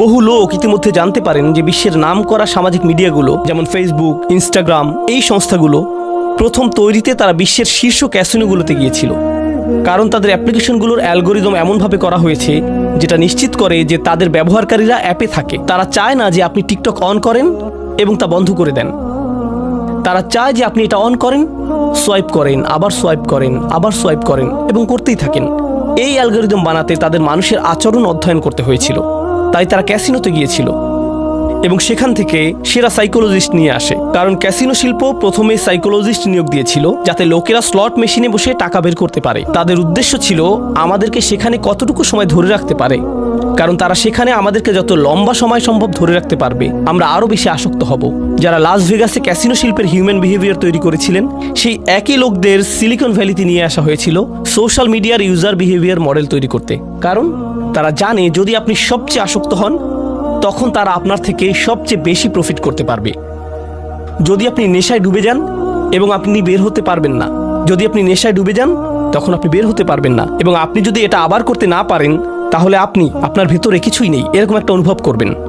বহু লোক ইতিমধ্যে জানতে পারেন যে বিশ্বের নাম করা সামাজিক মিডিয়াগুলো, যেমন ফেসবুক ইনস্টাগ্রাম এই সংস্থাগুলো প্রথম তৈরিতে তারা বিশ্বের শীর্ষ ক্যাসিনোগুলোতে গিয়েছিল। কারণ তাদের অ্যাপ্লিকেশনগুলোর অ্যালগোরিদম এমনভাবে করা হয়েছে, যেটা নিশ্চিত করে যে তাদের ব্যবহারকারীরা অ্যাপে থাকে। তারা চায় না যে আপনি টিকটক অন করেন এবং তা বন্ধ করে দেন। তারা চায় যে আপনি এটা অন করেন, সোয়াইপ করেন, আবার সোয়াইপ করেন, আবার সোয়াইপ করেন এবং করতেই থাকেন। এই অ্যালগোরিদম বানাতে তাদের মানুষের আচরণ অধ্যয়ন করতে হয়েছিল। তাই তারা ক্যাসিনোতে গিয়েছিল। এবং সেখান থেকে সেরা সাইকোলজিস্ট নিয়ে আসে। কারণ ক্যাসিনো শিল্প প্রথমে সাইকোলজিস্ট নিয়োগ দিয়েছিল, যাতে লোকেরা স্লট মেশিনে বসে টাকা বের করতে পারে। তাদের উদ্দেশ্য ছিল, আমাদেরকে সেখানে কতটুকু সময় ধরে রাখতে পারে। কারণ তারা সেখানে আমাদেরকে যত লম্বা সময় সম্ভব ধরে রাখতে পারবে। আমরা আরও বেশি আসক্ত হব। যারা লাস ভেগাসে ক্যাসিনো শিল্পের হিউম্যান বিহেভিয়ার তৈরি করেছিলেন, সেই একই লোকদের সিলিকন ভ্যালিতে নিয়ে আসা হয়েছিল সোশ্যাল মিডিয়ার ইউজার বিহেভিয়ার মডেল তৈরি করতে। কারণ তারা জানে যদি আপনি সবচেয়ে আসক্ত হন, তখন তারা আপনার থেকে সবচেয়ে বেশি প্রফিট করতে পারবে। যদি আপনি নেশায় ডুবে যান এবং আপনি বের হতে পারবেন না। যদি আপনি নেশায় ডুবে যান, তখন আপনি বের হতে পারবেন না। এবং আপনি যদি এটা আবার করতে না পারেন তাহলে আপনি আপনার ভেতরে কিছুই নেই এরকম একটা অনুভব করবেন।